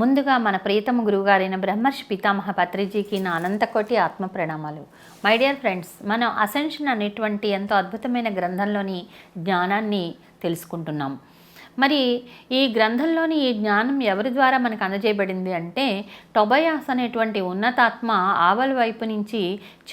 ముందుగా మన ప్రియతమ గురువుగారైన బ్రహ్మర్షి పితామహ పత్రిజీకి నా అనంతకోటి ఆత్మ ప్రణామాలు. మై డియర్ ఫ్రెండ్స్ మనం అసెన్షన్ అనేటువంటి ఎంతో అద్భుతమైన గ్రంథంలోని జ్ఞానాన్ని తెలుసుకుంటున్నాం. మరి ఈ గ్రంథంలోని ఈ జ్ఞానం ఎవరి ద్వారా మనకు అందజేయబడింది అంటే టొబయాస్ అనేటువంటి ఉన్నతాత్మ ఆవల్ వైపు నుంచి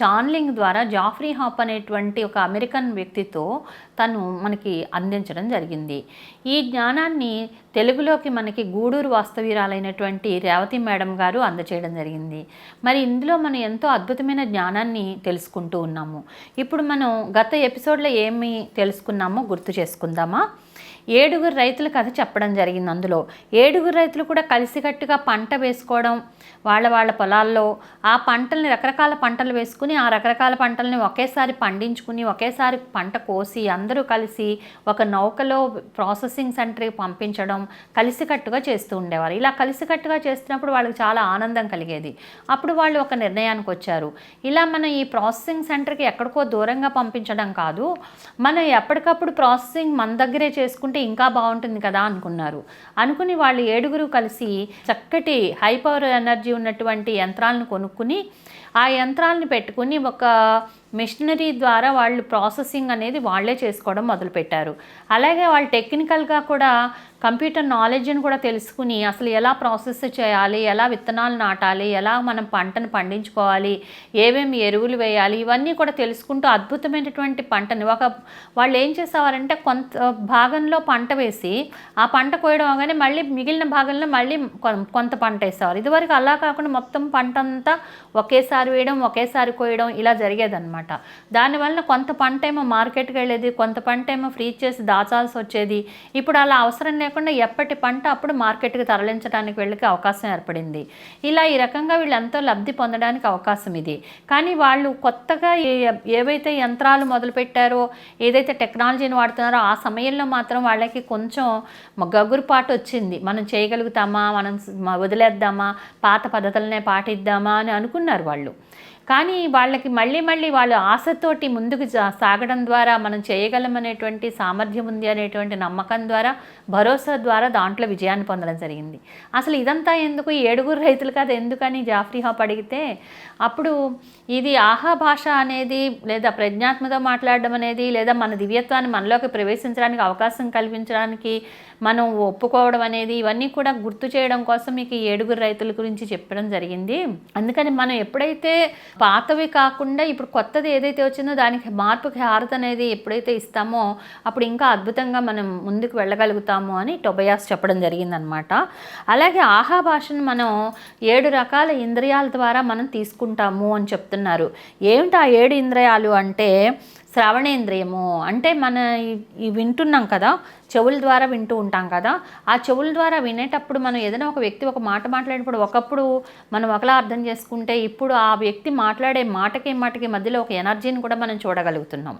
చాన్లింగ్ ద్వారా జాఫ్రీ హాప్ అనేటువంటి ఒక అమెరికన్ వ్యక్తితో తను మనకి అందించడం జరిగింది. ఈ జ్ఞానాన్ని తెలుగులోకి మనకి గూడూరు వాస్తవీరాలైనటువంటి రేవతి మేడం గారు అందచేయడం జరిగింది. మరి ఇందులో మనం ఎంతో అద్భుతమైన జ్ఞానాన్ని తెలుసుకుంటూ ఉన్నాము. ఇప్పుడు మనం గత ఎపిసోడ్లో ఏమి తెలుసుకున్నామో గుర్తు చేసుకుందామా? ఏడుగురు రైతుల కథ చెప్పడం జరిగింది అందులో. ఏడుగురు రైతులు కూడా కలిసికట్టుగా పంట వేసుకోవడం వాళ్ళ వాళ్ళ పొలాల్లో ఆ పంటల్ని రకరకాల పంటలు వేసుకుని ఆ రకరకాల పంటల్ని ఒకేసారి పండించుకుని ఒకేసారి పంట కోసి అందరూ కలిసి ఒక నౌకలో ప్రాసెసింగ్ సెంటర్కి పంపించడం కలిసికట్టుగా చేస్తూ ఉండేవారు. ఇలా కలిసికట్టుగా చేస్తున్నప్పుడు వాళ్ళకి చాలా ఆనందం కలిగేది. అప్పుడు వాళ్ళు ఒక నిర్ణయానికి వచ్చారు. ఇలా మనం ఈ ప్రాసెసింగ్ సెంటర్కి ఎక్కడికో దూరంగా పంపించడం కాదు మనం ఎప్పటికప్పుడు ప్రాసెసింగ్ మన దగ్గరే చేసుకుంటే ఇంకా బాగుంటుంది కదా అనుకున్నారు. అనుకుని వాళ్ళు ఏడుగురు కలిసి చక్కటి హై పవర్ ఎనర్జీ ఉన్నటువంటి యంత్రాలను కొనుక్కుని ఆ యంత్రాలను పెట్టుకుని ఒక మిషనరీ ద్వారా వాళ్ళు ప్రాసెసింగ్ అనేది వాళ్ళే చేసుకోవడం మొదలుపెట్టారు. అలాగే వాళ్ళు టెక్నికల్గా కూడా కంప్యూటర్ నాలెడ్జ్ని కూడా తెలుసుకుని అసలు ఎలా ప్రాసెస్ చేయాలి ఎలా విత్తనాలు నాటాలి ఎలా మనం పంటను పండించుకోవాలి ఏమేమి ఎరువులు వేయాలి ఇవన్నీ కూడా తెలుసుకుంటూ అద్భుతమైనటువంటి పంటని ఒక వాళ్ళు ఏం చేసేవారంటే కొంత భాగంలో పంట వేసి ఆ పంట కోయడం అవగానే మళ్ళీ మిగిలిన భాగంలో మళ్ళీ కొంత పంట వేసేవారు. ఇదివరకు అలా కాకుండా మొత్తం పంట అంతా ఒకేసారి వేయడం ఒకేసారి కోయడం ఇలా జరిగేదన్నమాట. దానివల్ల కొంత పంట ఏమో మార్కెట్కి వెళ్ళేది కొంత పంట ఏమో ఫ్రీజ్ చేసి దాచాల్సి వచ్చేది. ఇప్పుడు అలా అవసరం లేకుండా ఎప్పటి పంట అప్పుడు మార్కెట్కి తరలించడానికి వెళ్ళకి అవకాశం ఏర్పడింది. ఇలా ఈ రకంగా వీళ్ళు ఎంతో లబ్ధి పొందడానికి అవకాశం ఇది. కానీ వాళ్ళు కొత్తగా ఏ- ఏవైతే యంత్రాలు మొదలుపెట్టారో ఏదైతే టెక్నాలజీని వాడుతున్నారో ఆ సమయంలో మాత్రం వాళ్ళకి కొంచెం గగురుపాటు వచ్చింది. మనం చేయగలుగుతామా? మనం వదిలేద్దామా? పాత పద్ధతులనే పాటిద్దామా అని అనుకున్నారు వాళ్ళు. కానీ వాళ్ళకి మళ్ళీ మళ్ళీ వాళ్ళు ఆశతోటి ముందుకు సాగడం ద్వారా మనం చేయగలమనేటువంటి సామర్థ్యం ఉంది అనేటువంటి నమ్మకం ద్వారా భరోసా ద్వారా దాంట్లో విజయాన్ని పొందడం జరిగింది. అసలు ఇదంతా ఎందుకు? ఏడుగురు రైతులు కదా ఎందుకని జాఫ్రీ హాప్ అడిగితే అప్పుడు ఇది ఆహా భాష అనేది లేదా ప్రజ్ఞాత్మతో మాట్లాడడం అనేది లేదా మన దివ్యత్వాన్ని మనలోకి ప్రవేశించడానికి అవకాశం కల్పించడానికి మనం ఒప్పుకోవడం అనేది ఇవన్నీ కూడా గుర్తు చేయడం కోసం మీకు ఏడుగురు రైతుల గురించి చెప్పడం జరిగింది. అందుకని మనం ఎప్పుడైతే పాతవి కాకుండా ఇప్పుడు కొత్తది ఏదైతే వచ్చిందో దానికి మార్పుకి హారత అనేది ఎప్పుడైతే ఇస్తామో అప్పుడు ఇంకా అద్భుతంగా మనం ముందుకు వెళ్ళగలుగుతాము అని టొబయాస్ చెప్పడం జరిగిందనమాట. అలాగే ఆహా భాషను మనం ఏడు రకాల ఇంద్రియాల ద్వారా మనం తీసుకుంటాము అని చెప్తున్నారు. ఏమిటి ఆ ఏడు ఇంద్రియాలు అంటే శ్రవణేంద్రియము. అంటే మన వింటున్నాం కదా చెవుల ద్వారా వింటూ ఉంటాం కదా ఆ చెవుల ద్వారా వినేటప్పుడు మనం ఏదైనా ఒక వ్యక్తి ఒక మాట మాట్లాడినప్పుడు ఒకప్పుడు మనం ఒకలా అర్థం చేసుకుంటే ఇప్పుడు ఆ వ్యక్తి మాట్లాడే మాటకి మాటకి మధ్యలో ఒక ఎనర్జీని కూడా మనం చూడగలుగుతున్నాం.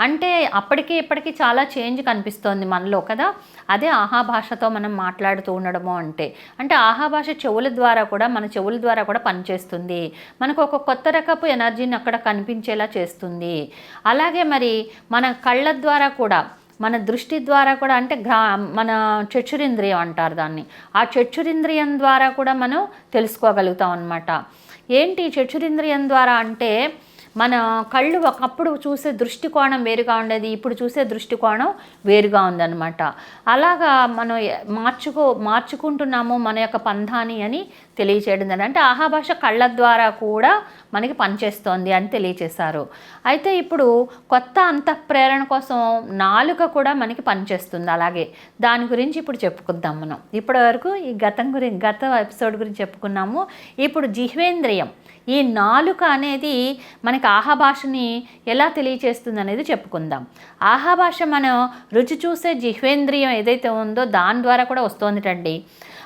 అంటే అప్పటికి ఇప్పటికీ చాలా చేంజ్ కనిపిస్తోంది మనలో కదా. అదే ఆహా భాషతో మనం మాట్లాడుతూ ఉండడము అంటే. అంటే ఆహా భాష చెవుల ద్వారా కూడా మన చెవుల ద్వారా కూడా పనిచేస్తుంది. మనకు ఒక కొత్త రకపు ఎనర్జీని అక్కడ కనిపించేలా చేస్తుంది. అలాగే మరి మన కళ్ళ ద్వారా కూడా మన దృష్టి ద్వారా కూడా అంటే గ్రా మన చక్షురింద్రియం అంటారు దాన్ని. ఆ చక్షురింద్రియం ద్వారా కూడా మనం తెలుసుకోగలుగుతాం అనమాట ఏంటి చక్షురింద్రియం ద్వారా అంటే మన కళ్ళు ఒకప్పుడు చూసే దృష్టికోణం వేరుగా ఉండేది ఇప్పుడు చూసే దృష్టికోణం వేరుగా ఉందన్నమాట. అలాగా మనం మార్చుకో మార్చుకుంటున్నాము మన యొక్క పంధాని అని తెలియచేయడం జరిగింది. అంటే ఆహాభాష కళ్ళ ద్వారా కూడా మనకి పనిచేస్తోంది అని తెలియచేశారు. అయితే ఇప్పుడు కొత్త అంతఃప్రేరణ కోసం నాలుక కూడా మనకి పనిచేస్తుంది అలాగే. దాని గురించి ఇప్పుడు చెప్పుకుందాం మనం. ఇప్పటి వరకు ఈ గతం గురించి గత ఎపిసోడ్ గురించి చెప్పుకున్నాము. ఇప్పుడు జిహ్వేంద్రియం. ఈ నాలుక అనేది మనకి ఆహాభాషని ఎలా తెలియచేస్తుంది అనేది చెప్పుకుందాం. ఆహాభాష మనం రుచి చూసే జిహ్వేంద్రియం ఏదైతే ఉందో దాని ద్వారా కూడా వస్తుందిటండి.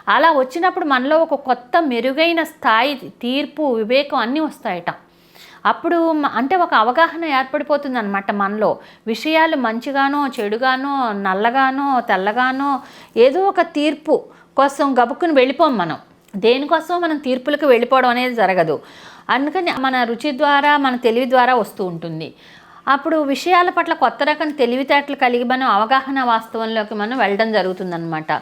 అలా వచ్చినప్పుడు మనలో ఒక కొత్త మెరుగైన స్థాయి తీర్పు వివేకం అన్నీ వస్తాయట. అప్పుడు అంటే ఒక అవగాహన ఏర్పడిపోతుంది అనమాట మనలో. విషయాలు మంచిగానో చెడుగానో నల్లగానో తెల్లగానో ఏదో ఒక తీర్పు కోసం గబుక్కుని వెళ్ళిపోం మనం. దేనికోసం మనం తీర్పులకు వెళ్ళిపోవడం అనేది జరగదు. అందుకని మన రుచి ద్వారా మన తెలివి ద్వారా వస్తూ ఉంటుంది. అప్పుడు విషయాల పట్ల కొత్త రకం తెలివితేటలు కలిగి మనం అవగాహన వాస్తవంలోకి మనం వెళ్ళడం జరుగుతుందన్నమాట.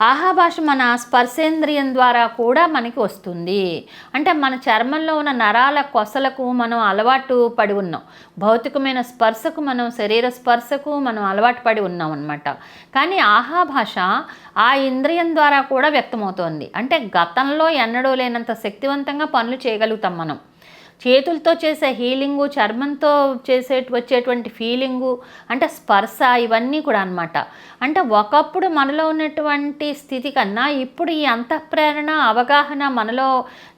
ఆహాభాష మన స్పర్శేంద్రియం ద్వారా కూడా మనకి వస్తుంది. అంటే మన చర్మంలో ఉన్న నరాల కొసలకు మనం అలవాటు పడి ఉన్నాం. భౌతికమైన స్పర్శకు మనం శరీర స్పర్శకు మనం అలవాటు పడి ఉన్నాం అనమాట కానీ ఆహాభాష ఆ ఇంద్రియం ద్వారా కూడా వ్యక్తమవుతోంది. అంటే గతంలో ఎన్నడూ లేనంత శక్తివంతంగా పనులు చేయగలుగుతాం మనం. చేతులతో చేసే హీలింగు చర్మంతో చేసే వచ్చేటువంటి ఫీలింగు అంటే స్పర్శ ఇవన్నీ కూడా అనమాట అంటే ఒకప్పుడు మనలో ఉన్నటువంటి స్థితి కన్నా ఇప్పుడు ఈ అంతఃప్రేరణ అవగాహన మనలో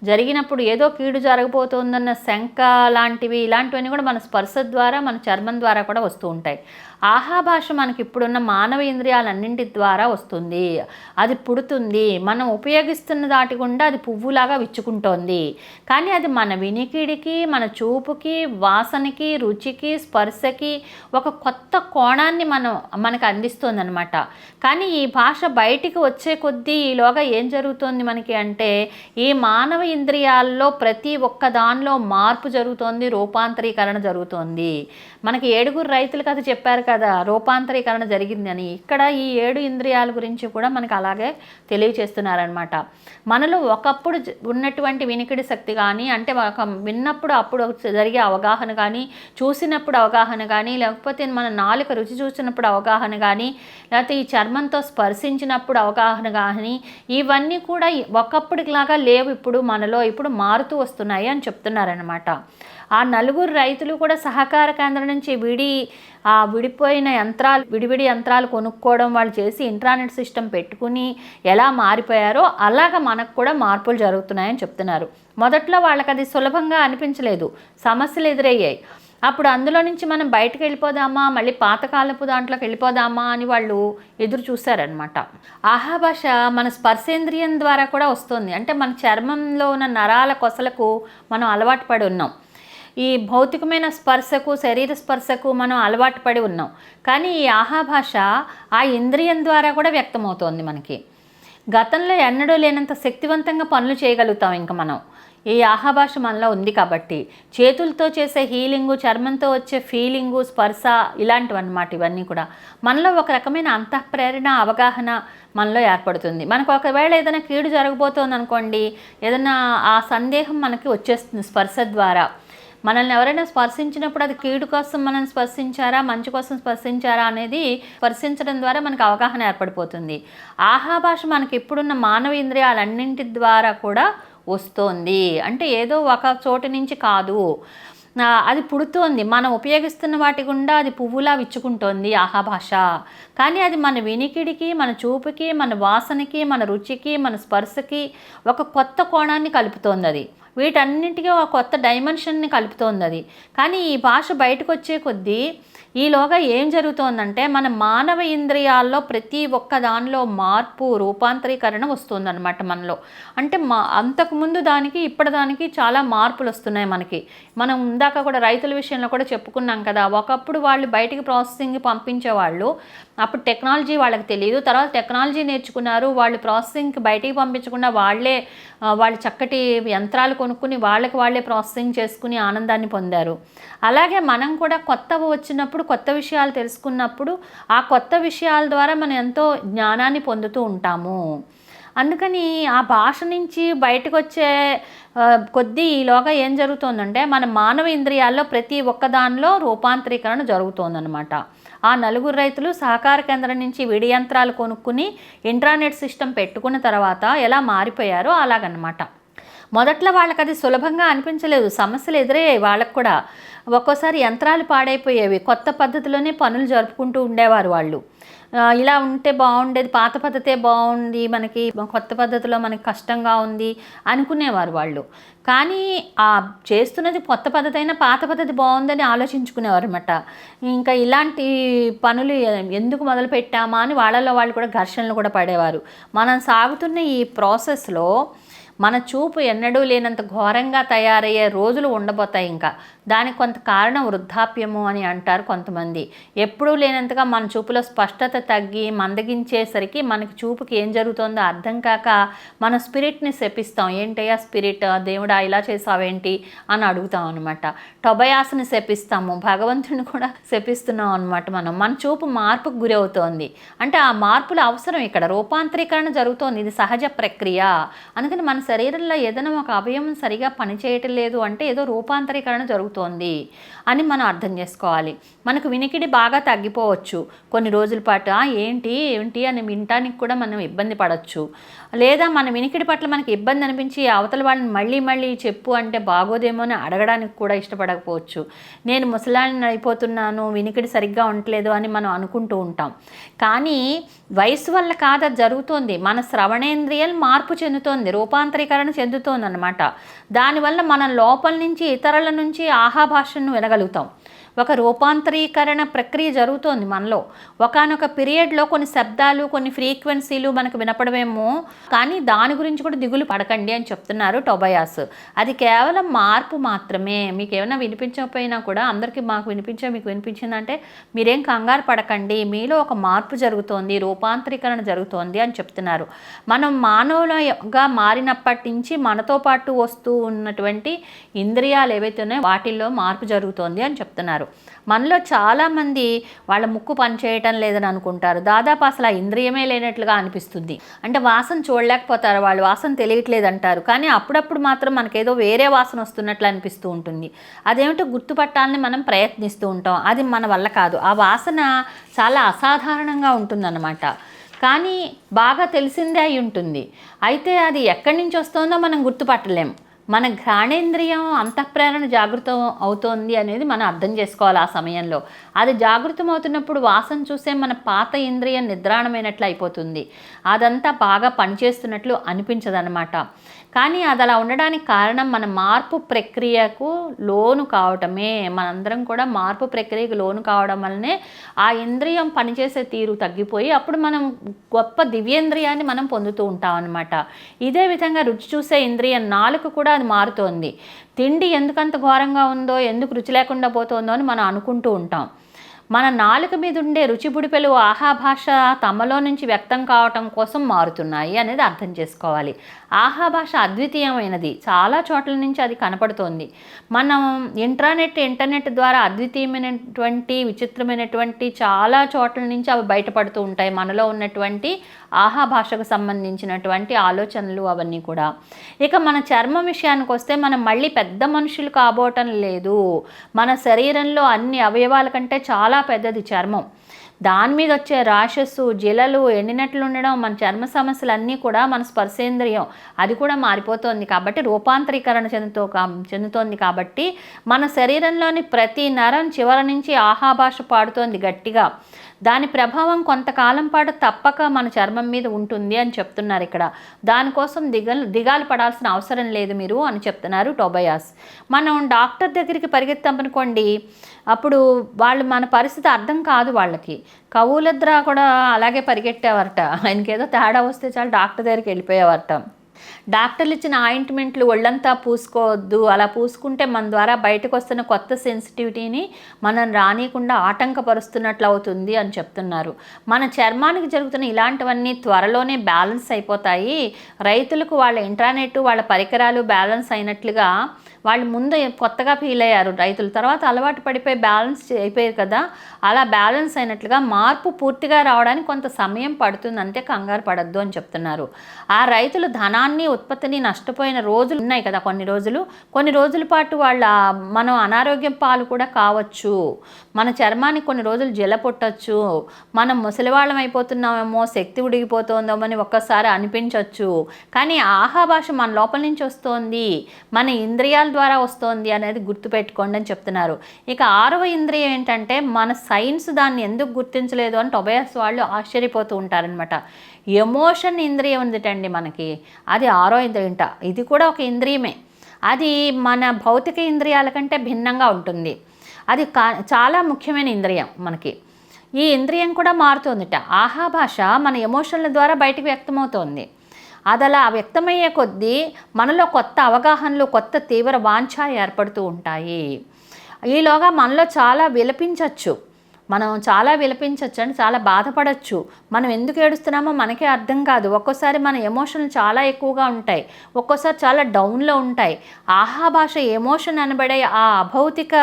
జరిగినప్పుడు ఏదో కీడు జరగబోతోందన్న శంక లాంటివి ఇలాంటివన్నీ కూడా మన స్పర్శ ద్వారా మన చర్మం ద్వారా కూడా వస్తూ ఉంటాయి. ఆహాభాష మనకి ఇప్పుడున్న మానవ ఇంద్రియాలన్నింటి ద్వారా వస్తుంది. అది పుడుతుంది. మనం ఉపయోగిస్తున్న దాటి గుండా అది పువ్వులాగా విచ్చుకుంటోంది. కానీ అది మన వినికిడికి మన చూపుకి వాసనకి రుచికి స్పర్శకి ఒక కొత్త కోణాన్ని మనం మనకు అందిస్తుంది అనమాట కానీ ఈ భాష బయటికి వచ్చే కొద్దీ ఈలోగా ఏం జరుగుతోంది మనకి అంటే ఈ మానవ ఇంద్రియాల్లో ప్రతి ఒక్క దానిలో మార్పు జరుగుతోంది రూపాంతరీకరణ జరుగుతోంది. మనకి ఏడుగురు రైతులు కథ చెప్పారు కదా రూపాంతరీకరణ జరిగిందని. ఇక్కడ ఈ ఏడు ఇంద్రియాల గురించి కూడా మనకు అలాగే తెలియచేస్తున్నారనమాట మనలో ఒకప్పుడు ఉన్నటువంటి వినికిడి శక్తి కానీ అంటే ఒక విన్నప్పుడు అప్పుడు జరిగే అవగాహన కానీ చూసినప్పుడు అవగాహన కానీ లేకపోతే మన నాలుక రుచి చూసినప్పుడు అవగాహన కానీ లేకపోతే ఈ చర్మంతో స్పర్శించినప్పుడు అవగాహన కానీ ఇవన్నీ కూడా ఒకప్పటిలాగా లేవు ఇప్పుడు మనలో ఇప్పుడు మారుతూ వస్తున్నాయి అని చెప్తున్నారనమాట ఆ నలుగురు రైతులు కూడా సహకార కేంద్రం నుంచి విడి ఆ విడిపోయిన యంత్రాలు విడివిడి యంత్రాలు కొనుక్కోవడం వాళ్ళు చేసి ఇంటర్నెట్ సిస్టమ్ పెట్టుకుని ఎలా మారిపోయారో అలాగ మనకు కూడా మార్పులు జరుగుతున్నాయని చెప్తున్నారు. మొదట్లో వాళ్ళకి అది సులభంగా అనిపించలేదు. సమస్యలు ఎదురయ్యాయి. అప్పుడు అందులో నుంచి మనం బయటకు వెళ్ళిపోదామా మళ్ళీ పాతకాలపు దాంట్లోకి వెళ్ళిపోదామా అని వాళ్ళు ఎదురు చూశారనమాట ఆహాభాష మన స్పర్శేంద్రియం ద్వారా కూడా వస్తుంది. అంటే మన చర్మంలో ఉన్న నరాల కొసలకు మనం అలవాటు పడి ఉన్నాం. ఈ భౌతికమైన స్పర్శకు శరీర స్పర్శకు మనం అలవాటు పడి ఉన్నాం. కానీ ఈ ఆహాభాష ఆ ఇంద్రియం ద్వారా కూడా వ్యక్తమవుతోంది మనకి. గతంలో ఎన్నడూ లేనంత శక్తివంతంగా పనులు చేయగలుగుతాం ఇంకా మనం. ఈ ఆహాభాష మనలో ఉంది కాబట్టి చేతులతో చేసే హీలింగు చర్మంతో వచ్చే ఫీలింగు స్పర్శ ఇలాంటివన్నమాట ఇవన్నీ కూడా మనలో ఒక రకమైన అంతఃప్రేరణ అవగాహన మనలో ఏర్పడుతుంది. మనకు ఒకవేళ ఏదైనా కీడు జరగబోతోంది అనుకోండి ఏదైనా ఆ సందేహం మనకి వచ్చేస్తుంది స్పర్శ ద్వారా. మనల్ని ఎవరైనా స్పర్శించినప్పుడు అది కీడు కోసం మనం స్పర్శించారా మంచి కోసం స్పర్శించారా అనేది స్పర్శించడం ద్వారా మనకు అవగాహన ఏర్పడిపోతుంది. ఆహాభాష మనకి ఇప్పుడున్న మానవ ఇంద్రియాలన్నింటి ద్వారా కూడా వస్తోంది. అంటే ఏదో ఒక చోటు నుంచి కాదు. అది పుడుతోంది. మనం ఉపయోగిస్తున్న వాటి గుండా అది పువ్వులా విచ్చుకుంటోంది ఆహాభాష కానీ అది మన వినికిడికి మన చూపుకి మన వాసనకి మన రుచికి మన స్పర్శకి ఒక కొత్త కోణాన్ని కలుపుతోంది అది. వీటన్నింటికీ ఒక కొత్త డైమెన్షన్ని కలుపుతోంది అది. కానీ ఈ భాష బయటకు వచ్చే కొద్దీ ఈలోగా ఏం జరుగుతోందంటే మన మానవ ఇంద్రియాల్లో ప్రతి ఒక్క దానిలో మార్పు రూపాంతరీకరణ వస్తుందన్నమాట మనలో. అంటే మా అంతకుముందు దానికి ఇప్పటి దానికి చాలా మార్పులు వస్తున్నాయి మనకి. మనం ఇందాక కూడా రైతుల విషయంలో కూడా చెప్పుకున్నాం కదా ఒకప్పుడు వాళ్ళు బయటికి ప్రాసెసింగ్ పంపించేవాళ్ళు అప్పుడు టెక్నాలజీ వాళ్ళకి తెలియదు. తర్వాత టెక్నాలజీ నేర్చుకున్నారు. వాళ్ళు ప్రాసెసింగ్కి బయటికి పంపించకుండా వాళ్ళే వాళ్ళు చక్కటి యంత్రాలు కొనుక్కుని వాళ్ళకి వాళ్ళే ప్రాసెసింగ్ చేసుకుని ఆనందాన్ని పొందారు. అలాగే మనం కూడా కొత్త వచ్చినప్పుడు కొత్త విషయాలు తెలుసుకున్నప్పుడు ఆ కొత్త విషయాల ద్వారా మనం ఎంతో జ్ఞానాన్ని పొందుతూ ఉంటాము. అందుకని ఆ భాష నుంచి బయటకు వచ్చే కొద్దీ ఈలోగా ఏం జరుగుతుందంటే మన మానవ ఇంద్రియాల్లో ప్రతి ఒక్కదానిలో రూపాంతరీకరణ జరుగుతోందనమాట ఆ నలుగురు రైతులు సహకార కేంద్రం నుంచి విడి యంత్రాలు కొనుక్కుని ఇంట్రానెట్ సిస్టమ్ పెట్టుకున్న తర్వాత ఎలా మారిపోయారో అలాగనమాట మొదట్లో వాళ్ళకి అది సులభంగా అనిపించలేదు. సమస్యలు ఎదురయ్యాయి. వాళ్ళకు కూడా ఒక్కోసారి యంత్రాలు పాడైపోయేవి. కొత్త పద్ధతిలోనే పనులు జరుపుకుంటూ ఉండేవారు వాళ్ళు. ఇలా ఉంటే బాగుండేది. పాత పద్ధతే బాగుంది. మనకి కొత్త పద్ధతిలో మనకి కష్టంగా ఉంది అనుకునేవారు వాళ్ళు. కానీ ఆ చేస్తున్నది కొత్త పద్ధతి అయినా పాత పద్ధతి బాగుందని ఆలోచించుకునేవారు అనమాట ఇంకా ఇలాంటి పనులు ఎందుకు మొదలు పెట్టామా అని వాళ్ళలో వాళ్ళు కూడా ఘర్షణలు కూడా పడేవారు. మనం సాగుతున్న ఈ ప్రాసెస్లో మన చూపు ఎన్నడూ లేనంత ఘోరంగా తయారయ్యే రోజులు ఉండబోతాయి ఇంకా. దానికి కొంత కారణం వృద్ధాప్యము అని అంటారు కొంతమంది. ఎప్పుడూ లేనంతగా మన చూపులో స్పష్టత తగ్గి మందగించేసరికి మనకి చూపుకి ఏం జరుగుతుందో అర్థం కాక మన స్పిరిట్ని శపిస్తాం. ఏంటయ్యా స్పిరిట్? దేవుడా ఇలా చేసావేంటి అని అడుగుతాం అనమాట టొబయాస్ని శపిస్తాము. భగవంతుని కూడా శపిస్తున్నాం అనమాట మనం. మన చూపు మార్పుకు గురవుతోంది. అంటే ఆ మార్పులు అవసరం ఇక్కడ. రూపాంతరీకరణ జరుగుతోంది. ఇది సహజ ప్రక్రియ. అందుకని మన శరీరంలో ఏదైనా ఒక అవయవం సరిగా పనిచేయటం లేదు అంటే ఏదో రూపాంతరీకరణ జరుగుతుంది. అని మనం అర్థం చేసుకోవాలి. మనకు వినికిడి బాగా తగ్గిపోవచ్చు. కొన్ని రోజుల పాటు ఏంటి? ఏంటి? అని వినటానికి కూడా మనం ఇబ్బంది పడవచ్చు లేదా మన వినికిడి పట్ల మనకి ఇబ్బంది అనిపించి అవతల వాళ్ళని మళ్ళీ మళ్ళీ చెప్పు అంటే బాగోదేమో అని అడగడానికి కూడా ఇష్టపడకపోవచ్చు. నేను ముసలాన్ని అయిపోతున్నాను వినికిడి సరిగ్గా ఉండట్లేదు అని మనం అనుకుంటూ ఉంటాం. కానీ వయసు వల్ల కాదు అది జరుగుతోంది. మన శ్రవణేంద్రియం మార్పు చెందుతోంది రూపాంతరీకరణ చెందుతోంది అనమాట దానివల్ల మన లోపల నుంచి ఇతరుల నుంచి ఆహాభాషను వినగలుగుతాం. ఒక రూపాంతరీకరణ ప్రక్రియ జరుగుతోంది మనలో. ఒకనొక పీరియడ్లో కొన్ని శబ్దాలు కొన్ని ఫ్రీక్వెన్సీలు మనకు వినపడమేమో కానీ దాని గురించి కూడా దిగులు పడకండి అని చెప్తున్నారు టొబయాస్. అది కేవలం మార్పు మాత్రమే. మీకు ఏమైనా వినిపించకపోయినా కూడా అందరికీ మాకు వినిపించే మీకు వినిపించిందంటే మీరేం కంగారు పడకండి. మీలో ఒక మార్పు జరుగుతోంది రూపాంతరీకరణ జరుగుతోంది అని చెప్తున్నారు. మనం మానవులుగా మారినప్పటి నుంచి మనతో పాటు వస్తూ ఉన్నటువంటి ఇంద్రియాలు ఏవైతే ఉన్నాయో వాటిల్లో మార్పు జరుగుతోంది అని చెప్తున్నారు. మనలో చాలామంది వాళ్ళ ముక్కు పనిచేయటం లేదని అనుకుంటారు. దాదాపు అసలు ఆ ఇంద్రియమే లేనట్లుగా అనిపిస్తుంది. అంటే వాసన చూడలేకపోతారు వాళ్ళు వాసన తెలియట్లేదు అంటారు కానీ అప్పుడప్పుడు మాత్రం మనకేదో వేరే వాసన వస్తున్నట్లు అనిపిస్తూ ఉంటుంది. అదేమిటో గుర్తుపట్టాలని మనం ప్రయత్నిస్తూ ఉంటాం. అది మన వల్ల కాదు. ఆ వాసన చాలా అసాధారణంగా ఉంటుందన్నమాట. కానీ బాగా తెలిసిందే అయి ఉంటుంది. అయితే అది ఎక్కడి నుంచి వస్తుందో మనం గుర్తుపట్టలేం. మన ఘ్రాణేంద్రియం అంతఃప్రేరణ జాగృతం అవుతోంది అనేది మనం అర్థం చేసుకోవాలి ఆ సమయంలో. అది జాగృతం అవుతున్నప్పుడు వాసన చూసే మన పాత ఇంద్రియం నిద్రాణమైనట్లు అయిపోతుంది. అదంతా బాగా పనిచేస్తున్నట్లు అనిపించదనమాట కానీ అది అలా ఉండడానికి కారణం మన మార్పు ప్రక్రియకు లోను కావటమే. మనందరం కూడా మార్పు ప్రక్రియకు లోను కావడం వల్లనే ఆ ఇంద్రియం పనిచేసే తీరు తగ్గిపోయి అప్పుడు మనం గొప్ప దివ్యేంద్రియాన్ని మనం పొందుతూ ఉంటాం అనమాట ఇదే విధంగా రుచి చూసే ఇంద్రియం నాలుక కూడా అది మారుతోంది. తిండి ఎందుకంత ఘోరంగా ఉందో ఎందుకు రుచి లేకుండా పోతుందో అని మనం అనుకుంటూ ఉంటాం. మన నాలుక మీద ఉండే రుచి బుడిపెలు ఆహాభాష తమలో నుంచి వ్యక్తం కావటం కోసం మారుతున్నాయి అనేది అర్థం చేసుకోవాలి. ఆహా భాష అద్వితీయమైనది. చాలా చోట్ల నుంచి అది కనపడుతోంది. మనం ఇంట్రానెట్ ఇంటర్నెట్ ద్వారా అద్వితీయమైనటువంటి విచిత్రమైనటువంటి చాలా చోట్ల నుంచి అవి బయటపడుతూ ఉంటాయి. మనలో ఉన్నటువంటి ఆహా భాషకు సంబంధించినటువంటి ఆలోచనలు అవన్నీ కూడా. ఇక మన చర్మం విషయానికి వస్తే మనం మళ్ళీ పెద్ద మనుషులు కాబోవటం లేదు. మన శరీరంలో అన్ని అవయవాల కంటే చాలా పెద్దది చర్మం. దాని మీద వచ్చే రాషస్సు జిలలు ఎండినట్లు ఉండడం మన చర్మ సమస్యలు అన్నీ కూడా మన స్పర్శేంద్రియం. అది కూడా మారిపోతుంది కాబట్టి రూపాంతరీకరణ చెందుతో చెందుతోంది కాబట్టి మన శరీరంలోని ప్రతి నరం చివరి నుంచి ఆహాభాష పాడుతోంది గట్టిగా. దాని ప్రభావం కొంతకాలం పాటు తప్పక మన చర్మం మీద ఉంటుంది అని చెప్తున్నారు ఇక్కడ. దానికోసం దిగలు దిగాలు పడాల్సిన అవసరం లేదు మీరు అని చెప్తున్నారు టోబయాస్. మనం డాక్టర్ దగ్గరికి పరిగెత్తామనుకోండి అప్పుడు వాళ్ళు మన పరిస్థితి అర్థం కాదు వాళ్ళకి. కవులద్రా కూడా అలాగే పరిగెట్టేవారట. ఆయనకేదో తేడా వస్తే చాలు డాక్టర్ దగ్గరికి వెళ్ళిపోయేవారట. డాక్టర్లు ఇచ్చిన ఆయింట్మెంట్లు ఒళ్ళంతా పూసుకోవద్దు అలా పూసుకుంటే మన ద్వారా బయటకు వస్తున్న కొత్త సెన్సిటివిటీని మనం రానియకుండా ఆటంకపరుస్తున్నట్లు అవుతుంది అని చెప్తున్నారు. మన చర్మానికి జరుగుతున్న ఇలాంటివన్నీ త్వరలోనే బ్యాలెన్స్ అయిపోతాయి. రైతులకు వాళ్ళ ఇంటర్నెట్ వాళ్ళ పరికరాలు బ్యాలెన్స్ అయినట్లుగా వాళ్ళు ముందు కొత్తగా ఫీల్ అయ్యారు. రైతులు తర్వాత అలవాటు పడిపోయి బ్యాలెన్స్ అయిపోయారు కదా. అలా బ్యాలెన్స్ అయినట్లుగా మార్పు పూర్తిగా రావడానికి కొంత సమయం పడుతుంది అంతే కంగారు పడద్దు అని చెప్తున్నారు. ఆ రైతులు ధనాన్ని ఉత్పత్తిని నష్టపోయిన రోజులు ఉన్నాయి కదా కొన్ని రోజులు. కొన్ని రోజుల పాటు వాళ్ళ మనం అనారోగ్యం పాలు కూడా కావచ్చు. మన చర్మానికి కొన్ని రోజులు జల పుట్టచ్చు. మనం ముసలివాళ్ళం అయిపోతున్నామేమో శక్తి ఉడిగిపోతుందేమో అని ఒక్కసారి అనిపించవచ్చు కానీ ఆహా భాష మన లోపల నుంచి వస్తోంది. మన ఇంద్రియాల ద్వారా వస్తోంది అనేది గుర్తుపెట్టుకోండి అని చెప్తున్నారు. ఇక ఆరవ ఇంద్రియం ఏంటంటే మన సైన్స్ దాన్ని ఎందుకు గుర్తించలేదు అని టొబయాస్ వాళ్ళు ఆశ్చర్యపోతూ ఉంటారనమాట ఎమోషన్ ఇంద్రియం ఉందిటండి మనకి. అది ఆరో ఇంద్రియంట ఇది కూడా ఒక ఇంద్రియమే. అది మన భౌతిక ఇంద్రియాల కంటే భిన్నంగా ఉంటుంది. అది కా చాలా ముఖ్యమైన ఇంద్రియం మనకి. ఈ ఇంద్రియం కూడా మారుతుందిట. ఆహా భాష మన ఎమోషన్ల ద్వారా బయటకు వ్యక్తమవుతోంది. అది అలా వ్యక్తమయ్యే కొద్దీ మనలో కొత్త అవగాహనలు కొత్త తీవ్ర వాంఛ ఏర్పడుతూ ఉంటాయి. ఈలోగా మనలో చాలా విలపించవచ్చు మనం చాలా విలపించవచ్చు అండి చాలా బాధపడచ్చు. మనం ఎందుకు ఏడుస్తున్నామో మనకే అర్థం కాదు. ఒక్కోసారి మన ఎమోషన్లు చాలా ఎక్కువగా ఉంటాయి. ఒక్కోసారి చాలా డౌన్లో ఉంటాయి. ఆహా భాష ఎమోషన్ అనబడే ఆ అభౌతిక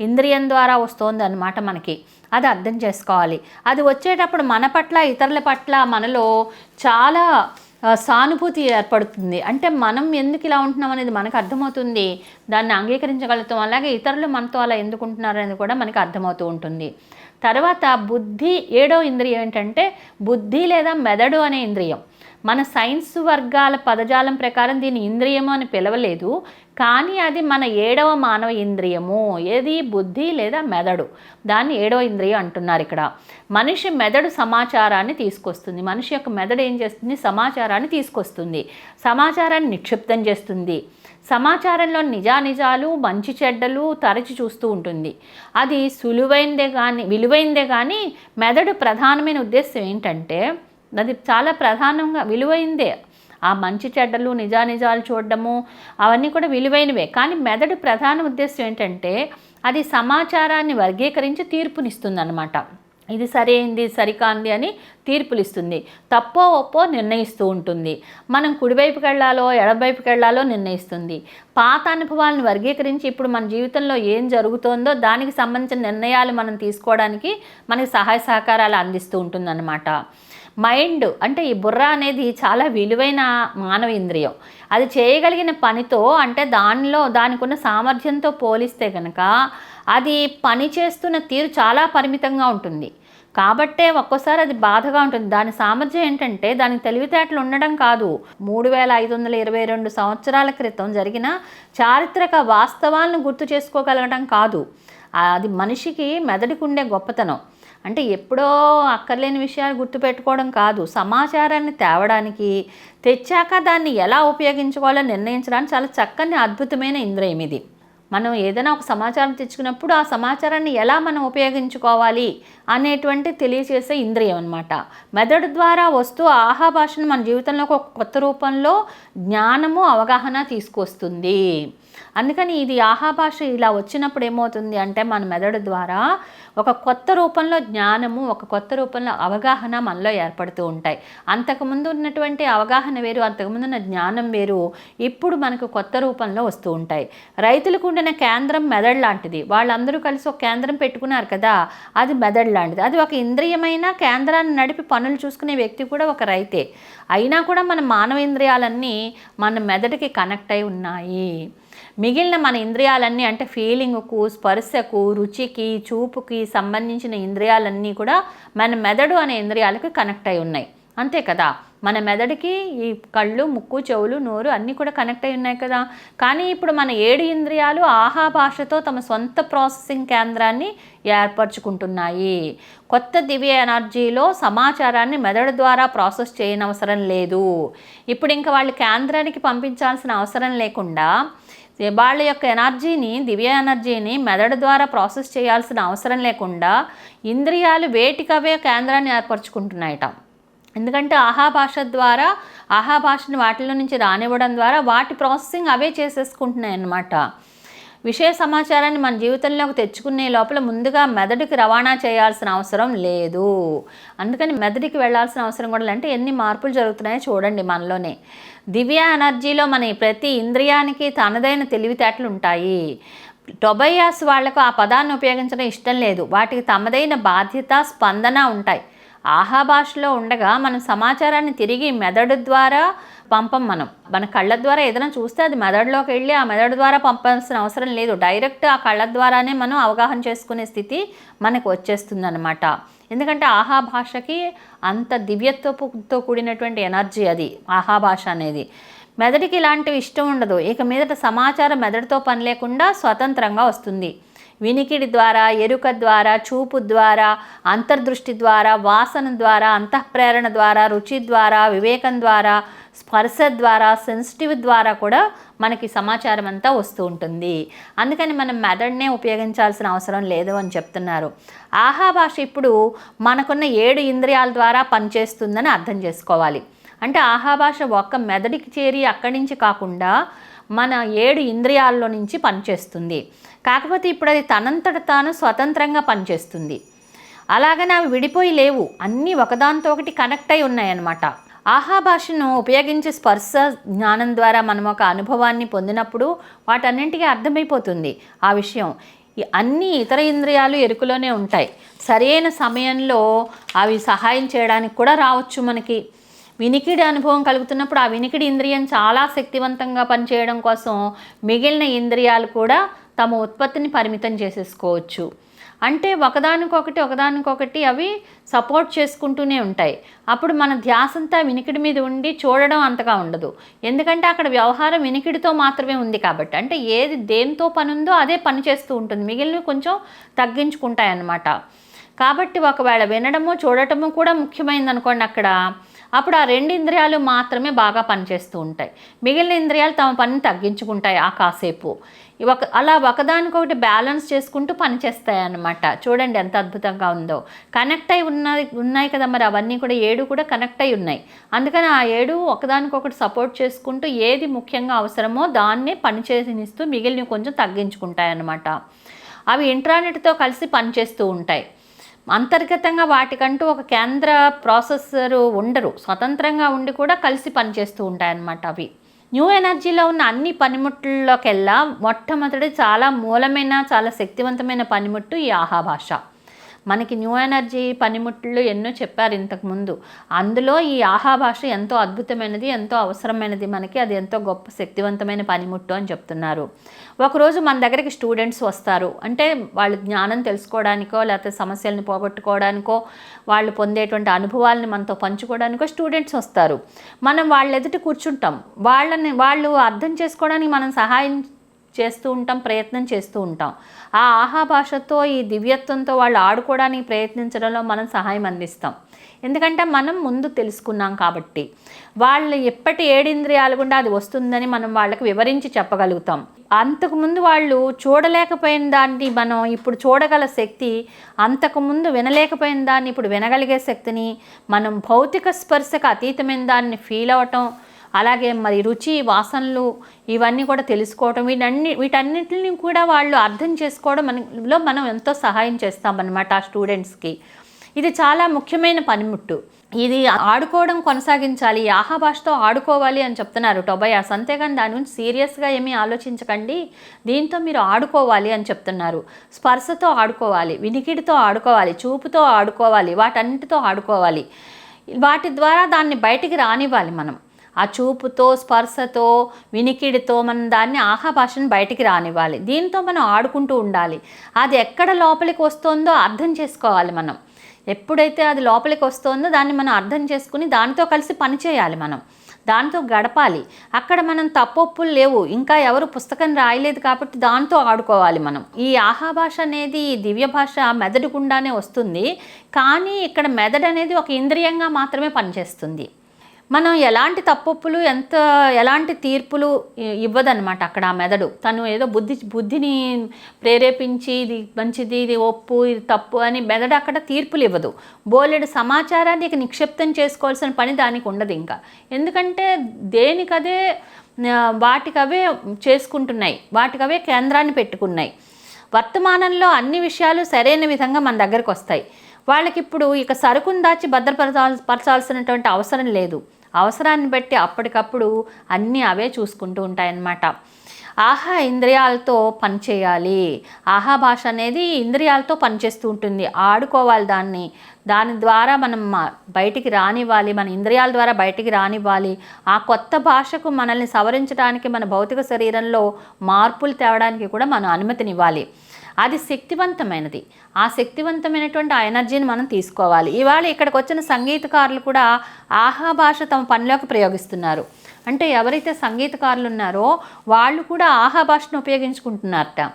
ఇంద్రియం ద్వారా వస్తుంది అనమాట మనకి. అది అర్థం చేసుకోవాలి. అది వచ్చేటప్పుడు మన పట్ల ఇతరుల పట్ల మనలో చాలా సానుభూతి ఏర్పడుతుంది. అంటే మనం ఎందుకు ఇలా ఉంటున్నాం అనేది మనకు అర్థమవుతుంది. దాన్ని అంగీకరించగలుగుతాం. అలాగే ఇతరులు మనతో అలా ఎందుకు ఉంటున్నారు అనేది కూడా మనకు అర్థమవుతూ ఉంటుంది. తర్వాత బుద్ధి ఏడో ఇంద్రియం ఏంటంటే బుద్ధి లేదా మెదడు అనే ఇంద్రియం. మన సైన్స్ వర్గాల పదజాలం ప్రకారం దీన్ని ఇంద్రియము అని పిలవలేదు. కానీ అది మన ఏడవ మానవ ఇంద్రియము. ఏది? బుద్ధి లేదా మెదడు. దాన్ని ఏడవ ఇంద్రియం అంటున్నారు ఇక్కడ. మనిషి మెదడు సమాచారాన్ని తీసుకొస్తుంది. మనిషి యొక్క మెదడు ఏం చేస్తుంది? సమాచారాన్ని తీసుకొస్తుంది. సమాచారాన్ని నిక్షిప్తం చేస్తుంది. సమాచారంలో నిజానిజాలు మంచి చెడ్డలు తరచి చూస్తూ ఉంటుంది. అది సులువైందే కానీ విలువైందే కానీ మెదడు ప్రధానమైన ఉద్దేశం ఏంటంటే అది చాలా ప్రధానంగా విలువైందే. ఆ మంచి చెడ్డలు నిజానిజాలు చూడడము అవన్నీ కూడా విలువైనవే. కానీ మెదడు ప్రధాన ఉద్దేశం ఏంటంటే అది సమాచారాన్ని వర్గీకరించి తీర్పునిస్తుంది అనమాట ఇది సరైంది సరికాంది అని తీర్పులు ఇస్తుంది తప్పో ఒప్పో నిర్ణయిస్తూ ఉంటుంది. మనం కుడివైపుకి వెళ్ళాలో ఎడవైపుకి వెళ్ళాలో నిర్ణయిస్తుంది. పాత అనుభవాలను వర్గీకరించి ఇప్పుడు మన జీవితంలో ఏం జరుగుతోందో దానికి సంబంధించిన నిర్ణయాలు మనం తీసుకోవడానికి మనకి సహాయ సహకారాలు అందిస్తూ ఉంటుందన్నమాట. మైండ్ అంటే ఈ బుర్ర అనేది చాలా విలువైన మానవ ఇంద్రియం అది చేయగలిగిన పనితో అంటే దానిలో దానికి ఉన్న సామర్థ్యంతో పోలిస్తే కనుక అది పని చేస్తున్న తీరు చాలా పరిమితంగా ఉంటుంది. కాబట్టే ఒక్కోసారి అది బాధగా ఉంటుంది. దాని సామర్థ్యం ఏంటంటే దానికి తెలివితేటలు ఉండడం కాదు. మూడు వేల ఐదు వందల ఇరవై రెండు సంవత్సరాల క్రితం జరిగిన చారిత్రక వాస్తవాలను గుర్తు చేసుకోగలగడం కాదు. అది మనిషికి మెదడుకుండే గొప్పతనం. అంటే ఎప్పుడో అక్కర్లేని విషయాలు గుర్తుపెట్టుకోవడం కాదు. సమాచారాన్ని తేవడానికి తెచ్చాక దాన్ని ఎలా ఉపయోగించుకోవాలో నిర్ణయించడానికి చాలా చక్కని అద్భుతమైన ఇంద్రియం ఇది. మనం ఏదైనా ఒక సమాచారం తెచ్చుకున్నప్పుడు ఆ సమాచారాన్ని ఎలా మనం ఉపయోగించుకోవాలి? అనేటువంటి తెలియచేసే ఇంద్రియం అనమాట మెదడు ద్వారా వస్తూ ఆహా భాషను మన జీవితంలోకి ఒక కొత్త రూపంలో జ్ఞానము అవగాహన తీసుకొస్తుంది. అందుకని ఇది ఆహా భాష ఇలా వచ్చినప్పుడు ఏమవుతుంది అంటే మన మెదడు ద్వారా ఒక కొత్త రూపంలో జ్ఞానము ఒక కొత్త రూపంలో అవగాహన మనలో ఏర్పడుతూ ఉంటాయి. అంతకుముందు ఉన్నటువంటి అవగాహన వేరు అంతకుముందు ఉన్న జ్ఞానం వేరు ఇప్పుడు మనకు కొత్త రూపంలో వస్తూ ఉంటాయి. రైతులకు ఉండిన కేంద్రం మెదడు లాంటిది. వాళ్ళందరూ కలిసి ఒక కేంద్రం పెట్టుకున్నారు కదా అది మెదడు లాంటిది. అది ఒక ఇంద్రియమైన కేంద్రాన్ని నడిపి పనులు చూసుకునే వ్యక్తి కూడా ఒక రైతే. అయినా కూడా మన మానవ ఇంద్రియాలన్నీ మన మెదడుకి కనెక్ట్ అయి ఉన్నాయి. మిగిలిన మన ఇంద్రియాలన్నీ అంటే ఫీలింగ్కు స్పర్శకు రుచికి చూపుకి సంబంధించిన ఇంద్రియాలన్నీ కూడా మన మెదడు అనే ఇంద్రియాలకు కనెక్ట్ అయి ఉన్నాయి. అంతే కదా? మన మెదడుకి ఈ కళ్ళు ముక్కు చెవులు నోరు అన్నీ కూడా కనెక్ట్ అయి ఉన్నాయి కదా. కానీ ఇప్పుడు మన ఏడు ఇంద్రియాలు ఆహా భాషతో తమ సొంత ప్రాసెసింగ్ కేంద్రాన్ని ఏర్పరచుకుంటున్నాయి. కొత్త దివ్య ఎనర్జీలో సమాచారాన్ని మెదడు ద్వారా ప్రాసెస్ చేయనవసరం లేదు. ఇప్పుడు ఇంకా వాళ్ళు కేంద్రానికి పంపించాల్సిన అవసరం లేకుండా వాళ్ళ యొక్క ఎనర్జీని దివ్య ఎనర్జీని మెదడు ద్వారా ప్రాసెస్ చేయాల్సిన అవసరం లేకుండా ఇంద్రియాలు వేటికవే కేంద్రాన్ని ఏర్పరచుకుంటున్నాయట. ఎందుకంటే ఆహా భాష ద్వారా ఆహా భాషను వాటిలో నుంచి రానివ్వడం ద్వారా వాటి ప్రాసెసింగ్ అవే చేసేసుకుంటున్నాయి అన్నమాట విషయ సమాచారాన్ని మన జీవితంలోకి తెచ్చుకునే లోపల ముందుగా మెదడుకి రవాణా చేయాల్సిన అవసరం లేదు. అందుకని మెదడుకి వెళ్ళాల్సిన అవసరం కూడా అంటే ఎన్ని మార్పులు జరుగుతున్నాయో చూడండి మనలోనే. దివ్య ఎనర్జీలో మన ప్రతి ఇంద్రియానికి తనదైన తెలివితేటలు ఉంటాయి. టొబయాస్ వాళ్ళకు ఆ పదాన్ని ఉపయోగించడం ఇష్టం లేదు. వాటికి తమదైన బాధ్యత స్పందన ఉంటాయి. ఆహా భాషలో ఉండగా మనం సమాచారాన్ని తిరిగి మెదడు ద్వారా పంపం మనం. మన కళ్ళ ద్వారా ఏదైనా చూస్తే అది మెదడులోకి వెళ్ళి ఆ మెదడు ద్వారా పంపాల్సిన అవసరం లేదు. డైరెక్ట్ ఆ కళ్ళ ద్వారానే మనం అవగాహన చేసుకునే స్థితి మనకు వచ్చేస్తుంది అనమాట ఎందుకంటే ఆహా భాషకి అంత దివ్యత్వంతో కూడినటువంటి ఎనర్జీ అది ఆహా భాష అనేది. మెదడుకి ఇలాంటివి ఇష్టం ఉండదు. ఇక మీదట సమాచారం మెదడుతో పని లేకుండా స్వతంత్రంగా వస్తుంది. వినికిడి ద్వారా ఎరుక ద్వారా చూపు ద్వారా అంతర్దృష్టి ద్వారా వాసన ద్వారా అంతఃప్రేరణ ద్వారా రుచి ద్వారా వివేకం ద్వారా స్పర్శ ద్వారా సెన్సిటివ్ ద్వారా కూడా మనకి సమాచారం అంతా వస్తూ ఉంటుంది. అందుకని మనం మెదడ్నే ఉపయోగించాల్సిన అవసరం లేదు అని చెప్తున్నారు. ఆహా భాష ఇప్పుడు మనకున్న ఏడు ఇంద్రియాల ద్వారా పనిచేస్తుందని అర్థం చేసుకోవాలి. అంటే ఆహా భాష ఒక్క మెదడికి చేరి అక్కడి నుంచి కాకుండా మన ఏడు ఇంద్రియాల్లో నుంచి పనిచేస్తుంది. కాకపోతే ఇప్పుడు అది తనంతట తాను స్వతంత్రంగా పనిచేస్తుంది. అలాగని అవి విడిపోయి లేవు. అన్నీ ఒకదానితో ఒకటి కనెక్ట్ అయి ఉన్నాయన్నమాట. ఆహా భాషను ఉపయోగించే స్పర్శ జ్ఞానం ద్వారా మనం ఒక అనుభవాన్ని పొందినప్పుడు వాటన్నింటికీ అర్థమైపోతుంది ఆ విషయం. అన్ని ఇతర ఇంద్రియాలు ఎరుకులోనే ఉంటాయి. సరైన సమయంలో అవి సహాయం చేయడానికి కూడా రావచ్చు మనకి. వినికిడి అనుభవం కలుగుతున్నప్పుడు ఆ వినికిడి ఇంద్రియం చాలా శక్తివంతంగా పనిచేయడం కోసం మిగిలిన ఇంద్రియాలు కూడా తమ ఉత్పత్తిని పరిమితం చేసేసుకోవచ్చు. అంటే ఒకదానికొకటి ఒకదానికొకటి అవి సపోర్ట్ చేసుకుంటూనే ఉంటాయి. అప్పుడు మన ధ్యాసంతా వినికిడి మీద ఉండి చూడడం అంతగా ఉండదు. ఎందుకంటే అక్కడ వ్యవహారం వినికిడితో మాత్రమే ఉంది కాబట్టి. అంటే ఏది దేంతో పని ఉందో అదే పని చేస్తూ ఉంటుంది. మిగిలినవి కొంచెం తగ్గించుకుంటాయి అన్నమాట కాబట్టి ఒకవేళ వినడము చూడటము కూడా ముఖ్యమైనది అనుకోండి అక్కడ. అప్పుడు ఆ రెండు ఇంద్రియాలు మాత్రమే బాగా పనిచేస్తూ ఉంటాయి. మిగిలిన ఇంద్రియాలు తమ పనిని తగ్గించుకుంటాయి ఆ కాసేపు. ఒక అలా ఒకదానికొకటి బ్యాలెన్స్ చేసుకుంటూ పనిచేస్తాయి అన్నమాట చూడండి ఎంత అద్భుతంగా ఉందో. కనెక్ట్ అయి ఉన్నాయి ఉన్నాయి కదా మరి అవన్నీ కూడా ఏడు కూడా కనెక్ట్ అయి ఉన్నాయి. అందుకని ఆ ఏడు ఒకదానికొకటి సపోర్ట్ చేసుకుంటూ ఏది ముఖ్యంగా అవసరమో దాన్నే పనిచేసినిస్తూ మిగిలినవి కొంచెం తగ్గించుకుంటాయి అన్నమాట అవి ఇంట్రానెట్తో కలిసి పనిచేస్తూ ఉంటాయి. అంతర్గతంగా వాటికంటూ ఒక కేంద్ర ప్రాసెసర్ ఉండరు. స్వతంత్రంగా ఉండి కూడా కలిసి పనిచేస్తూ ఉంటాయన్నమాట అవి. న్యూ ఎనర్జీలో ఉన్న అన్ని పనిముట్లలోకెల్లా మొట్టమొదటి చాలా మూలమైన చాలా శక్తివంతమైన పనిముట్టు ఈ ఆహా భాష మనకి న్యూ ఎనర్జీ పనిముట్లు ఎన్నో చెప్పారు ఇంతకుముందు అందులో ఈ ఆహా భాష ఎంతో అద్భుతమైనది ఎంతో అవసరమైనది మనకి అది ఎంతో గొప్ప శక్తివంతమైన పనిముట్టు అని చెప్తున్నారు. ఒకరోజు మన దగ్గరికి స్టూడెంట్స్ వస్తారు. అంటే వాళ్ళు జ్ఞానం తెలుసుకోవడానికో లేకపోతే సమస్యలను పోగొట్టుకోవడానికో వాళ్ళు పొందేటువంటి అనుభవాలను మనతో పంచుకోవడానికో స్టూడెంట్స్ వస్తారు. మనం వాళ్ళ ఎదుట కూర్చుంటాం. వాళ్ళని వాళ్ళు అర్థం చేసుకోవడానికి మనం సహాయం చేస్తూ ఉంటాం ప్రయత్నం చేస్తూ ఉంటాం. ఆ ఆహా భాషతో ఈ దివ్యత్వంతో వాళ్ళు ఆడుకోవడానికి ప్రయత్నించడంలో మనం సహాయం అందిస్తాం. ఎందుకంటే మనం ముందు తెలుసుకున్నాం కాబట్టి. వాళ్ళు ఎప్పటి ఏడింద్రియాలు గుండా అది వస్తుందని మనం వాళ్ళకి వివరించి చెప్పగలుగుతాం. అంతకుముందు వాళ్ళు చూడలేకపోయిన దాన్ని మనం ఇప్పుడు చూడగల శక్తి అంతకుముందు వినలేకపోయిన దాన్ని ఇప్పుడు వినగలిగే శక్తిని మనం భౌతిక స్పర్శకు అతీతమైన దాన్ని ఫీల్ అవటం అలాగే మరి రుచి వాసనలు ఇవన్నీ కూడా తెలుసుకోవటం వీటన్ని వీటన్నిటిని కూడా వాళ్ళు అర్థం చేసుకోవడం మనలో మనం ఎంతో సహాయం చేస్తామన్నమాట ఆ స్టూడెంట్స్కి. ఇది చాలా ముఖ్యమైన పనిముట్టు. ఇది ఆడుకోవడం కొనసాగించాలి ఆహా భాషతో ఆడుకోవాలి అని చెప్తున్నారు టొబయాస్. అంతేగాని దాని గురించి సీరియస్గా ఏమీ ఆలోచించకండి దీంతో మీరు ఆడుకోవాలి అని చెప్తున్నారు. స్పర్శతో ఆడుకోవాలి వినికిడితో ఆడుకోవాలి చూపుతో ఆడుకోవాలి వాటన్నిటితో ఆడుకోవాలి. వాటి ద్వారా దాన్ని బయటికి రానివ్వాలి మనం. ఆ చూపుతో స్పర్శతో వినికిడితో మనం దాన్ని ఆహా భాషను బయటికి రానివ్వాలి. దీంతో మనం ఆడుకుంటూ ఉండాలి. అది ఎక్కడ లోపలికి వస్తుందో అర్థం చేసుకోవాలి మనం. ఎప్పుడైతే అది లోపలికి వస్తుందో దాన్ని మనం అర్థం చేసుకుని దానితో కలిసి పనిచేయాలి మనం. దాంతో గడపాలి. అక్కడ మనం తప్పొప్పులు లేవు. ఇంకా ఎవరు పుస్తకం రాయలేదు కాబట్టి దాంతో ఆడుకోవాలి మనం. ఈ ఆహా భాష అనేది దివ్య భాష మెదడు గుండానే వస్తుంది. కానీ ఇక్కడ మెదడు అనేది ఒక ఇంద్రియంగా మాత్రమే పనిచేస్తుంది. మనం ఎలాంటి తప్పొప్పులు ఎంత ఎలాంటి తీర్పులు ఇవ్వదనమాట ఇవ్వదన్నమాట అక్కడ ఆ మెదడు. తను ఏదో బుద్ధి బుద్ధిని ప్రేరేపించి ఇది మంచిది ఇది ఒప్పు ఇది తప్పు అని మెదడు అక్కడ తీర్పులు ఇవ్వదు. బోలెడు సమాచారాన్ని ఇక నిక్షిప్తం చేసుకోవాల్సిన పని దానికి ఉండదు ఇంకా. ఎందుకంటే దేనికదే వాటికవే చేసుకుంటున్నాయి వాటికవే కేంద్రాన్ని పెట్టుకున్నాయి. వర్తమానంలో అన్ని విషయాలు సరైన విధంగా మన దగ్గరకు వస్తాయి. వాళ్ళకి ఇప్పుడు ఇక సరుకును దాచి భద్రపరచాల్ పరచాల్సినటువంటి అవసరం లేదు. అవసరాన్ని బట్టి అప్పటికప్పుడు అన్నీ అవే చూసుకుంటూ ఉంటాయన్నమాట. ఆహా ఇంద్రియాలతో పనిచేయాలి ఆహా భాష అనేది ఇంద్రియాలతో పనిచేస్తూ ఉంటుంది. ఆడుకోవాలి దాన్ని. దాని ద్వారా మనం బయటికి రానివ్వాలి. మన ఇంద్రియాల ద్వారా బయటికి రానివ్వాలి. ఆ కొత్త భాషకు మనల్ని సవరించడానికి మన భౌతిక శరీరంలో మార్పులు తేవడానికి కూడా మనం అనుమతినివ్వాలి. అది శక్తివంతమైనది. ఆ శక్తివంతమైనటువంటి ఆ ఎనర్జీని మనం తీసుకోవాలి. ఇవాళ ఇక్కడికి వచ్చిన సంగీతకారులు కూడా ఆహా భాష తమ పనిలోకి ప్రయోగిస్తున్నారు. అంటే ఎవరైతే సంగీతకారులు ఉన్నారో వాళ్ళు కూడా ఆహా భాషను ఉపయోగించుకుంటున్నారట.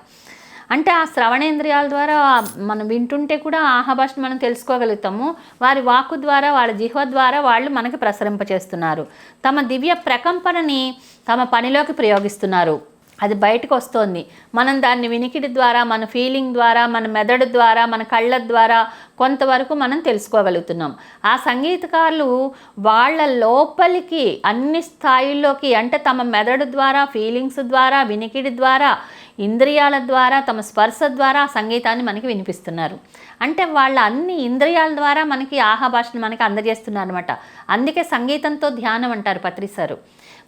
అంటే ఆ శ్రవణేంద్రియాల ద్వారా మనం వింటుంటే కూడా ఆహా భాషను మనం తెలుసుకోగలుగుతాము. వారి వాక్కు ద్వారా వాళ్ళ జిహ్వ ద్వారా వాళ్ళు మనకి ప్రసరింపచేస్తున్నారు. తమ దివ్య ప్రకంపనని తమ పనిలోకి ప్రయోగిస్తున్నారు. అది బయటకు వస్తోంది. మనం దాన్ని వినికిడి ద్వారా మన ఫీలింగ్ ద్వారా మన మెదడు ద్వారా మన కళ్ళ ద్వారా కొంతవరకు మనం తెలుసుకోగలుగుతున్నాం. ఆ సంగీతకారులు వాళ్ళ లోపలికి అన్ని స్థాయిల్లోకి అంటే తమ మెదడు ద్వారా ఫీలింగ్స్ ద్వారా వినికిడి ద్వారా ఇంద్రియాల ద్వారా తమ స్పర్శ ద్వారా సంగీతాన్ని మనకి వినిపిస్తున్నారు. అంటే వాళ్ళ అన్ని ఇంద్రియాల ద్వారా మనకి ఆహా భాషను మనకి అందజేస్తున్నారు అనమాట అందుకే సంగీతంతో ధ్యానం అంటారు పత్రిసారు.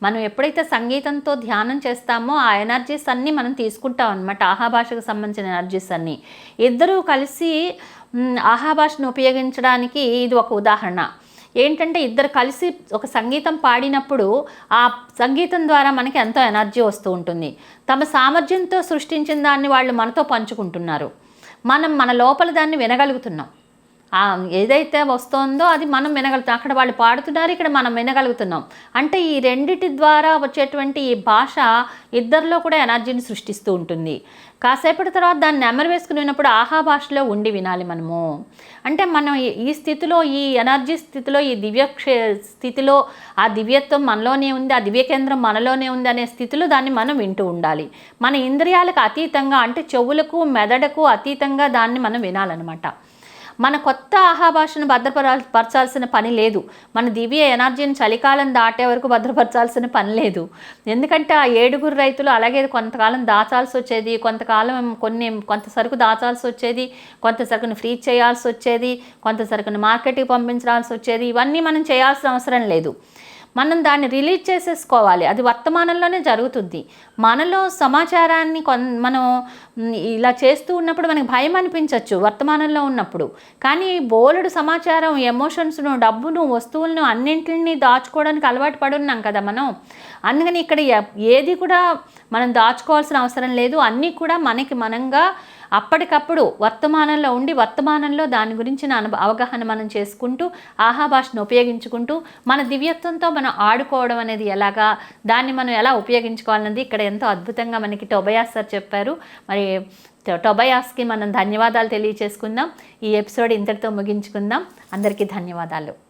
మనం ఎప్పుడైతే సంగీతంతో ధ్యానం చేస్తామో ఆ ఎనర్జీస్ అన్నీ మనం తీసుకుంటాం అనమాట ఆహా భాషకు సంబంధించిన ఎనర్జీస్ అన్నీ. ఇద్దరూ కలిసి ఆహాభాషను ఆహా భాషను ఉపయోగించడానికి ఇది ఒక ఉదాహరణ. ఏంటంటే ఇద్దరు కలిసి ఒక సంగీతం పాడినప్పుడు ఆ సంగీతం ద్వారా మనకి ఎంతో ఎనర్జీ వస్తూ ఉంటుంది. తమ సామర్థ్యంతో సృష్టించిన దాన్ని వాళ్ళు మనతో పంచుకుంటున్నారు. మనం మన లోపల దాన్ని వినగలుగుతున్నాం. ఏదైతే వస్తుందో అది మనం వినగలుగుతాం. అక్కడ వాళ్ళు పాడుతున్నారు ఇక్కడ మనం వినగలుగుతున్నాం. అంటే ఈ రెండిటి ద్వారా వచ్చేటువంటి ఈ భాష ఇద్దరిలో కూడా ఎనర్జీని సృష్టిస్తూ ఉంటుంది. కాసేపటి తర్వాత దాన్ని నెమరు వేసుకుని విన్నప్పుడు ఆహా భాషలో ఉండి వినాలి మనము. అంటే మనం ఈ- స్థితిలో ఈ ఎనర్జీ స్థితిలో ఈ దివ్య స్థితిలో ఆ దివ్యత్వం మనలోనే ఉంది ఆ దివ్య కేంద్రం మనలోనే ఉంది అనే స్థితిలో దాన్ని మనం వింటూ ఉండాలి. మన ఇంద్రియాలకు అతీతంగా అంటే చెవులకు మెదడుకు అతీతంగా దాన్ని మనం వినాలన్నమాట. మన కొత్త ఆహా భాషను పరచాల్సిన పని లేదు. మన దివ్య ఎనర్జీని చలికాలం దాటే వరకు భద్రపరచాల్సిన పని లేదు. ఎందుకంటే ఆ ఏడుగురు రైతులు అలాగే కొంతకాలం దాచాల్సి వచ్చేది కొంతకాలం కొన్ని కొంత సరుకు దాచాల్సి వచ్చేది కొంత సరుకును ఫ్రీ చేయాల్సి వచ్చేది కొంత సరుకును మార్కెట్కి పంపించాల్సి వచ్చేది ఇవన్నీ మనం చేయాల్సిన అవసరం లేదు. మనం దాన్ని రిలీజ్ చేసేసుకోవాలి. అది వర్తమానంలోనే జరుగుతుంది. మనలో సమాచారాన్ని కొన్ మనం ఇలా చేస్తూ ఉన్నప్పుడు మనకి భయం అనిపించవచ్చు వర్తమానంలో ఉన్నప్పుడు. కానీ బోలెడు సమాచారం ఎమోషన్స్ను డబ్బును వస్తువులను అన్నింటిని దాచుకోవడానికి అలవాటు పడున్నాం కదా మనం. అందుకని ఇక్కడ ఏది కూడా మనం దాచుకోవాల్సిన అవసరం లేదు. అన్నీ కూడా మనకి మనంగా అప్పటికప్పుడు వర్తమానంలో ఉండి వర్తమానంలో దాని గురించిన అను అవగాహన మనం చేసుకుంటూ ఆహా భాషను ఉపయోగించుకుంటూ మన దివ్యత్వంతో మనం ఆడుకోవడం అనేది ఎలాగా దాన్ని మనం ఎలా ఉపయోగించుకోవాలన్నది ఇక్కడ ఎంతో అద్భుతంగా మనకి టొబయాస్ సార్ చెప్పారు. మరి టొబయాస్కి మనం ధన్యవాదాలు తెలియచేసుకుందాం. ఈ ఎపిసోడ్ ఇంతటితో ముగించుకుందాం. అందరికీ ధన్యవాదాలు.